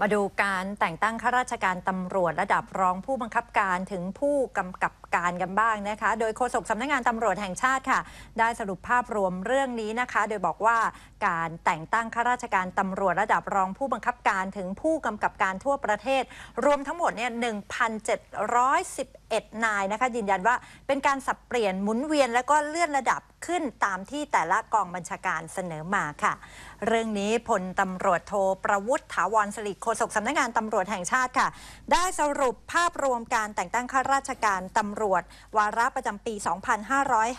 มาดูการแต่งตั้งข้าราชการตำรวจระดับรองผู้บังคับการถึงผู้กำกับ การกันบ้างนะคะ โดยโฆษกสำนักงานตำรวจแห่งชาติค่ะ ได้สรุปภาพรวมเรื่องนี้นะคะ โดยบอกว่าการแต่งตั้งข้าราชการตำรวจระดับรองผู้บังคับการถึงผู้กำกับการทั่วประเทศ รวมทั้งหมดเนี่ย1,711นายนะคะยืนยันว่าเป็นการสับเปลี่ยนหมุนเวียน และก็เลื่อนระดับขึ้นตามที่แต่ละกองบัญชาการเสนอมาค่ะ เรื่องนี้พลตำรวจโทประวุฒิถาวรสลิดโฆษกสำนักงานตำรวจแห่งชาติค่ะ ได้สรุปภาพรวมการแต่งตั้งข้าราชการตำรวจ วาระประจำปี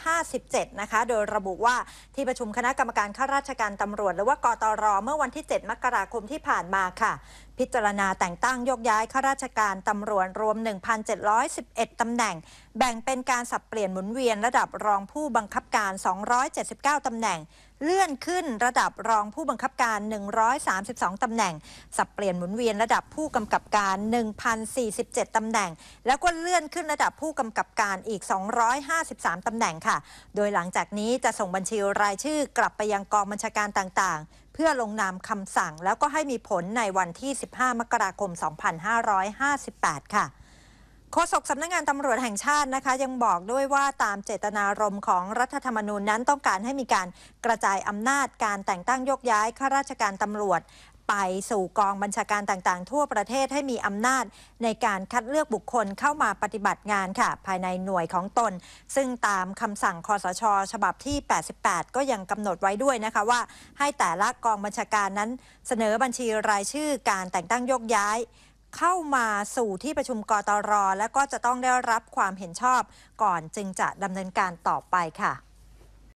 2557 นะคะ โดยระบุว่าที่ประชุมคณะกรรมการข้าราชการตำรวจ หรือว่ากตร เมื่อวันที่ 7 มกราคมที่ผ่านมาค่ะ พิจารณาแต่งตั้งยกย้ายข้าราชการตำรวจรวม 1,711 ตำแหน่ง แบ่งเป็นการสับเปลี่ยนหมุนเวียนระดับรองผู้บังคับการ 279 ตำแหน่ง เลื่อนขึ้นระดับรองผู้บังคับการ 132 ตำแหน่ง สับเปลี่ยนหมุนเวียนระดับผู้กำกับการ 1,047 ตำแหน่ง แล้วก็เลื่อนขึ้นระดับผู้กำกับการอีก 253 ตำแหน่งค่ะ โดยหลังจากนี้จะส่งบัญชีรายชื่อกลับไปยังกองบัญชาการต่างๆ เพื่อลงนามคำสั่ง แล้วก็ให้มีผลในวันที่ 15 มกราคม 2558 ค่ะโฆษกสำนักงานตำรวจแห่งชาตินะคะ ยังบอกด้วยว่าตามเจตนารมณ์ของรัฐธรรมนูญนั้นต้องการให้มีการกระจายอำนาจการแต่งตั้งยกย้ายข้าราชการตำรวจ ไปสู่กองบัญชาการต่างๆ ทั่วประเทศให้มีอำนาจในการคัดเลือกบุคคลเข้ามาปฏิบัติงานค่ะ ภายในหน่วยของตน ซึ่งตามคำสั่งคอสช ฉบับที่ 88 ก็ยังกำหนดไว้ด้วยนะคะว่า ให้แต่ละกองบัญชาการนั้นเสนอบัญชีรายชื่อการแต่งตั้งยกย้ายเข้ามาสู่ที่ประชุมกตร และก็จะต้องได้รับความเห็นชอบก่อนจึงจะดำเนินการต่อไปค่ะ